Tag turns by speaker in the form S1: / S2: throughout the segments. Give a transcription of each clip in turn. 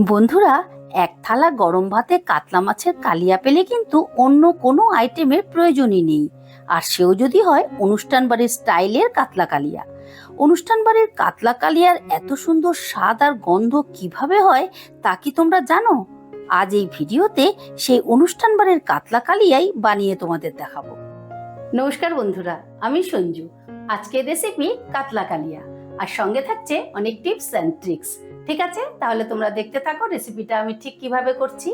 S1: বন্ধুরা, এক থালা গরম ভাতে কাতলা মাছের কালিয়া পেলে কিন্তু অন্য কোনো আইটেমের প্রয়োজনই নেই। আর সেও যদি হয়, অনুষ্ঠান বাড়ির স্টাইলের কাতলা কালিয়া। অনুষ্ঠান বাড়ির কাতলা কালিয়ার এত সুন্দর স্বাদ আর গন্ধ কীভাবে হয়, তা কি তোমরা জানো? আজ এই ভিডিওতে সেই অনুষ্ঠান বাড়ির কাতলা কালিয়াই বানিয়ে তোমাদের দেখাবো। নমস্কার বন্ধুরা, আমি সঞ্জু। আজকের রেসিপি কাতলা কালিয়া। আর সঙ্গে থাকছে অনেক টিপস অ্যান্ড ট্রিক্স ঠিক আছে? তাহলে তোমরা দেখতে থাকো রেসিপিটা আমি ঠিক কীভাবে করছি।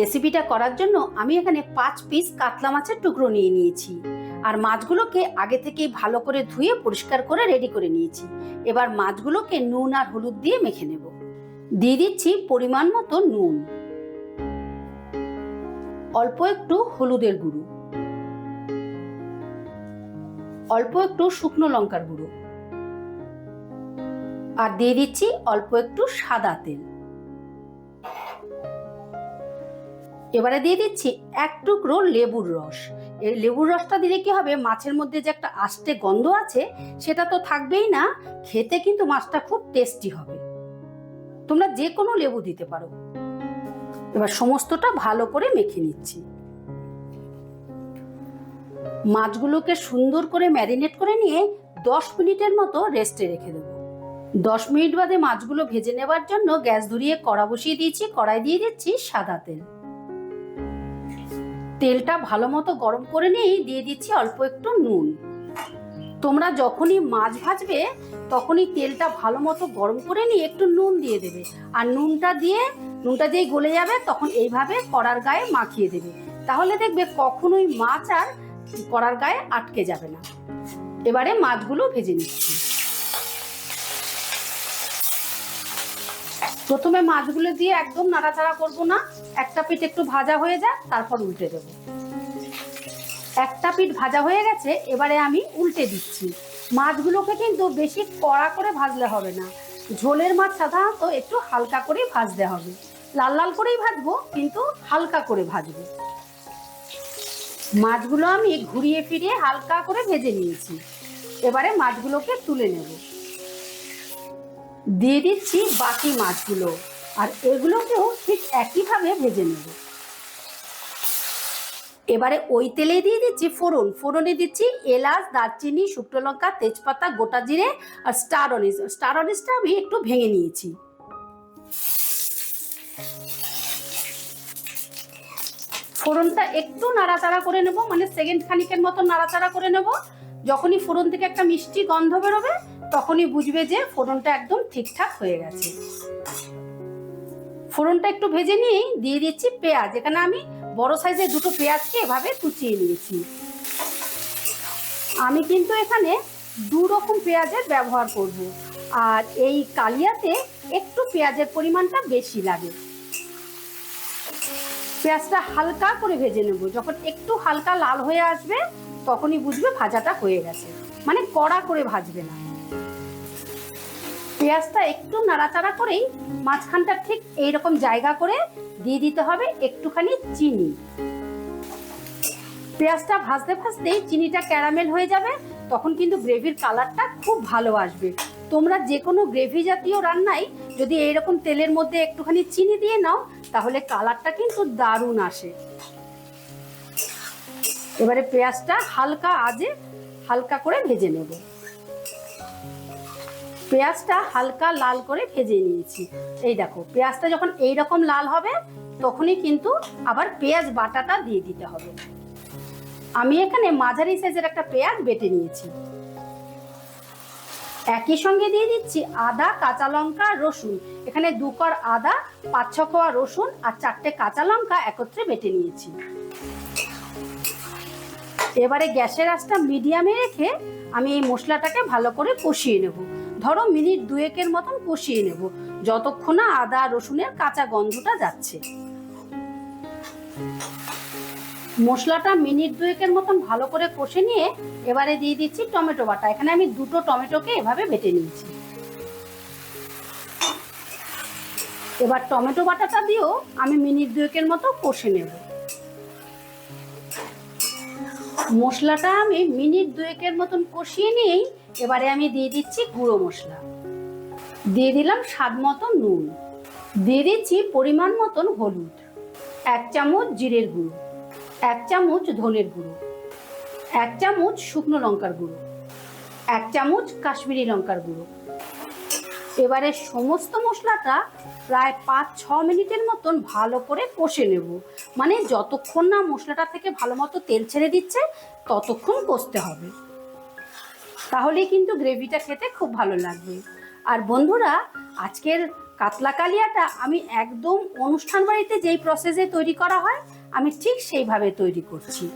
S1: রেসিপিটা করার জন্য আমি এখানে পাঁচ পিস কাতলা মাছের টুকরো নিয়ে নিয়েছি। আর মাছগুলোকে আগে থেকেই ভালো করে ধুয়ে পরিষ্কার করে রেডি করে নিয়েছি। এবার মাছগুলোকে নুন আর হলুদ দিয়ে মেখে নেব। দিয়ে দিচ্ছি পরিমাণ মতো নুন। অল্প একটু হলুদের গুঁড়ো। অল্প একটু শুকনো লঙ্কার গুঁড়ো। আর দিয়ে দিচ্ছি অল্প একটু সাদা তেল। এবারে দিয়ে দিচ্ছি এক টুকরো লেবুর রস। এই লেবুর রসটা দিলে কি হবে? মাছের মধ্যে যে একটা আষ্টে গন্ধ আছে, সেটা তো থাকবেই না। খেতে কিন্তু মাছটা খুব টেস্টি হবে। তোমরা যে কোনো লেবু দিতে পারো। এবার সমস্তটা ভালো করে মেখে নিচ্ছি। মাছগুলোকে সুন্দর করে ম্যারিনেট করে নিয়ে দশ মিনিটের মতো রেস্টে রেখে দেবো। দশ মিনিট বাদে মাছগুলো ভেজে নেবার জন্য গ্যাস ধরিয়ে কড়া বসিয়ে দিয়েছি, কড়াই দিয়ে দিচ্ছি সাদা তেল। তেলটা ভালো মতো গরম করে নিয়েই দিয়ে দিচ্ছি অল্প একটু নুন। তোমরা যখনই মাছ ভাজবে, তখনই তেলটা ভালো মতো গরম করে নিয়ে একটু নুন দিয়ে দেবে। আর নুনটা দিয়ে নুনটা দিয়ে গলে যাবে, তখন এইভাবে কড়ার গায়ে মাখিয়ে দেবে। তাহলে দেখবে কখনোই মাছ আর কড়ার গায়ে আটকে যাবে না। এবারে মাছগুলো ভেজে নিচ্ছি। প্রথমে মাছগুলো দিয়ে একদম নাড়াচাড়া করব না। একটা পিঠ একটু ভাজা হয়ে যাক, তারপর উল্টে দেব। একটা পিঠ ভাজা হয়ে গেছে, এবারে আমি উল্টে দিচ্ছি। মাছগুলোকে কিন্তু বেশি কড়া করে ভাজলে হবে না। ঝোলের মাছ সাধারণত একটু হালকা করেই ভাজতে হবে। লাল লাল করেই ভাজবো, কিন্তু হালকা করে ভাজবো। মাছগুলো আমি ঘুরিয়ে ফিরিয়ে হালকা করে ভেজে নিয়েছি। এবারে মাছগুলোকে তুলে নেব। দিয়ে দিচ্ছি বাকি মাছগুলো, আর এগুলোকেও ঠিক একইভাবে ভেজে নেব। এবারে ওই তেলে দিয়ে দিচ্ছি ফোড়ন। ফোড়নে দিচ্ছি এলাচ, দারচিনি, শুকনো লঙ্কা, তেজপাতা, গোটা জিরে আর স্টার অনিস। স্টার অনিসটা আমি একটু ভেঙে নিয়েছি। ফোড়নটা একটু নাড়াচাড়া করে নেব মানে সেকেন্ড খানিকের মতো নাড়াচাড়া করে নেব। যখনই ফোড়ন থেকে একটা মিষ্টি গন্ধ বেরোবে তখনই বুঝবে যে ফোড়নটা একদম ঠিকঠাক হয়ে গেছে। ফোড়নটা একটু ভেজে নিয়েই দিয়ে দিচ্ছি পেঁয়াজ। এখানে আমি বড় সাইজের দুটো পেঁয়াজকে এভাবে কুচিয়ে নিয়েছি। আমি কিন্তু এখানে দু রকম পেঁয়াজের ব্যবহার করব। আর এই কালিয়াতে একটু পেঁয়াজের পরিমাণটা বেশি লাগে। পেঁয়াজটা হালকা করে ভেজে নেব। যখন একটু হালকা লাল হয়ে আসবে, তখনই বুঝবে ভাজাটা হয়ে গেছে। মানে কড়া করে ভাজবে না। পেঁয়াজটা একটু নাড়াচাড়া করেই মাঝখানটা ঠিক এইরকম জায়গা করে দিয়ে দিতে হবে একটুখানি চিনি। পেঁয়াজটা ভাজতে ভাজতেই চিনিটা ক্যারামেল হয়ে যাবে, তখন কিন্তু গ্রেভির কালারটা খুব ভালো আসবে। তোমরা যে কোনো গ্রেভি জাতীয় রান্নায় যদি এইরকম তেলের মধ্যে একটুখানি চিনি দিয়ে নাও, তাহলে কালারটা কিন্তু দারুণ আসে। এবারে পেঁয়াজটা হালকা আজে হালকা করে ভেজে নেব। পেঁয়াজটা হালকা লাল করে ভেজে নিয়েছি। এই দেখো, পেঁয়াজটা যখন এই রকম লাল হবে, তখনই কিন্তু আবার পেঁয়াজ বাটাটা দিয়ে দিতে হবে। আমি এখানে মাঝারি সাইজের একটা পেঁয়াজ বেটে নিয়েছি। একই সঙ্গে দিয়ে দিচ্ছি আদা, কাঁচা লঙ্কা, রসুন। এখানে দু কর আদা, পাঁচ ছ কোয়া রসুন আর চারটে কাঁচা লঙ্কা একত্রে বেটে নিয়েছি। এবারে গ্যাসের আঁচটা মিডিয়ামে রেখে আমি এই মশলাটাকে ভালো করে কষিয়ে নেব। ধরো মিনিট দুয়েকের মতন কষিয়ে নেব। যতক্ষণ না আদা, রসুনের কাঁচা গন্ধটা যাচ্ছে। মশলাটা মিনিট দুয়েকের মতন ভালো করে কষে নিয়ে এবারে দিয়ে দিচ্ছি টমেটো বাটা। এখানে আমি দুটো টমেটোকে এভাবে বেটে নিয়েছি। এবার টমেটো বাটাটা দিয়েও আমি মিনিট দুয়েকের মতো কষে নেব। মশলাটা আমি মিনিট দুয়েকের মতন কষিয়ে নিয়েই এবারে আমি দিয়ে দিচ্ছি গুঁড়ো মশলা। দিয়ে দিলাম স্বাদ মতো নুন। দিয়ে দিচ্ছি পরিমাণ মতন হলুদ। এক চামচ জিরের গুঁড়ো। এক চামচ ধনের গুঁড়ো। এক চামচ শুকনো লঙ্কার গুঁড়ো। এক চামচ কাশ্মীরি লঙ্কার গুঁড়ো। এবারে সমস্ত মশলাটা প্রায় পাঁচ, ছ মিনিটের মতন ভালো করে কষে নেব। মানে যতক্ষণ না মশলাটা থেকে ভালো মতো তেল ছেড়ে দিচ্ছে, ততক্ষণ কষতে হবে। তাহলেই কিন্তু গ্রেভিটা খেতে খুব ভালো লাগবে। আর বন্ধুরা, আজকের কাতলা কালিয়াটা আমি একদম অনুষ্ঠান বাড়িতে যেই প্রসেসে তৈরি করা হয়, আমি ঠিক সেইভাবে তৈরি করছি।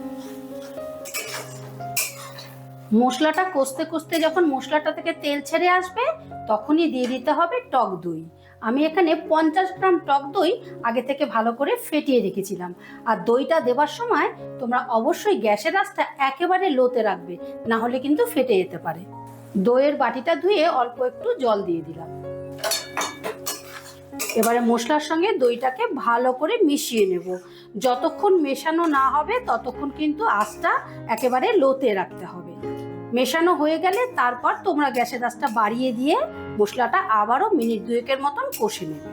S1: মশলাটা কষতে কষতে যখন মশলাটা থেকে তেল ছেড়ে আসবে, তখনই দিয়ে দিতে হবে টক দই। আমি এখানে পঞ্চাশ গ্রাম টক দই আগে থেকে ভালো করে ফেটিয়ে রেখেছিলাম। আর দইটা দেওয়ার সময় তোমরা অবশ্যই গ্যাসের আঁচটা একেবারে লোতে রাখবে, না হলে কিন্তু ফেটে যেতে পারে। দইয়ের বাটিটা ধুয়ে অল্প একটু জল দিয়ে দিলাম। এবারে মশলার সঙ্গে দইটাকে ভালো করে মিশিয়ে নেব। যতক্ষণ মেশানো না হবে, ততক্ষণ কিন্তু আঁচটা একেবারে লোতে রাখতে হবে। মেশানো হয়ে গেলে তারপর তোমরা গ্যাসের আঁচটা বাড়িয়ে দিয়ে মশলাটা আবারও মিনিট দুয়েকের মতন কষে নেবে।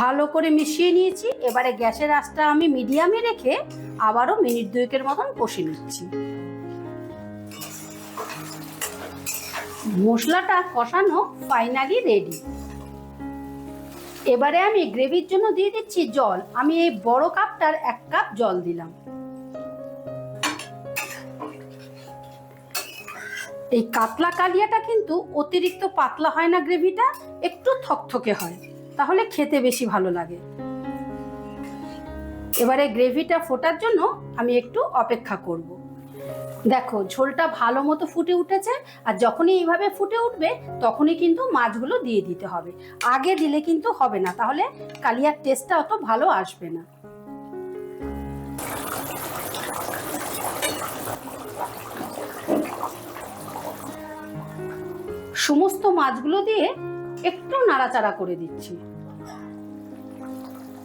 S1: ভালো করে মিশিয়ে নিয়েছি। এবারে গ্যাসের আঁচটা আমি মিডিয়ামে রেখে আবারও মিনিট দুয়েকের মতন কষে নিচ্ছি। মশলাটা কষানো ফাইনালি রেডি। এবারে আমি গ্রেভির জন্য দিয়ে দিচ্ছি জল। আমি এই বড় কাপটার এক কাপ জল দিলাম। এই কাতলা কালিয়াটা কিন্তু অতিরিক্ত পাতলা হয় না গ্রেভিটা, একটু থকথকে হয়। তাহলে খেতে বেশি ভালো লাগে। এবারে গ্রেভিটা ফোটার জন্য আমি একটু অপেক্ষা করব। দেখো, ঝোলটা ভালো মতো ফুটে উঠেছে, আর যখনই এইভাবে ফুটে উঠবে, তখনই কিন্তু মাছগুলো দিয়ে দিতে হবে। আগে দিলে কিন্তু হবে না, তাহলে কালিয়ার টেস্টটা অত ভালো আসবে না। সমস্ত মাছগুলো দিয়ে একটু নাড়াচাড়া করে দিচ্ছি।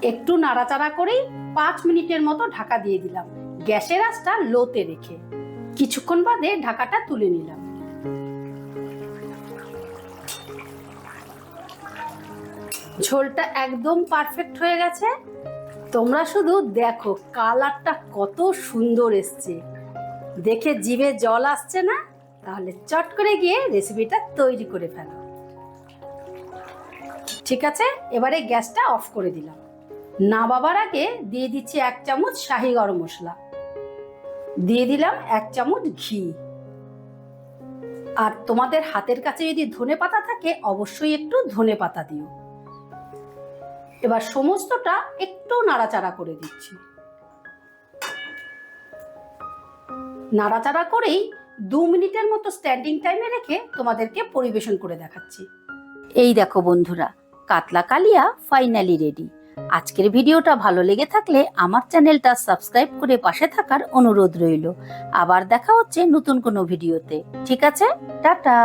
S1: একটু নাড়াচাড়া করেই পাঁচ মিনিটের মতো ঢাকা দিয়ে দিলাম। গ্যাসের আঁচটা লোতে রেখে কিছুক্ষণ বাদে ঢাকাটা তুলে নিলাম। ঝোলটা একদম পারফেক্ট হয়ে গেছে। তোমরা শুধু দেখো, কালারটা কত সুন্দর এসছে। দেখে জিভে জল আসছে না? তাহলে চট করে গিয়ে রেসিপিটা তৈরি করে ফেলো। ঠিক আছে? এবারে গ্যাসটা অফ করে দিলাম। নামাবার আগে দিয়ে দিচ্ছি এক চামচ শাহি গরম মশলা। দিয়ে দিলাম এক চামচ ঘি। আর তোমাদের হাতের কাছে যদি ধনে পাতা থাকে, অবশ্যই একটু ধনে পাতা দিও। এবার সমস্তটা একটু নাড়াচাড়া করে দিচ্ছি। নাড়াচাড়া করেই দু মিনিটের মতো স্ট্যান্ডিং টাইমে রেখে তোমাদেরকে পরিবেশন করে দেখাচ্ছি। এই দেখো বন্ধুরা, কাতলা কালিয়া ফাইনালি রেডি আজকের ভিডিওটা ভালো লেগে থাকলে আমার চ্যানেলটা সাবস্ক্রাইব করে পাশে থাকার অনুরোধ রইল। আবার দেখা হচ্ছে নতুন কোনো ভিডিওতে। ঠিক আছে? টাটা!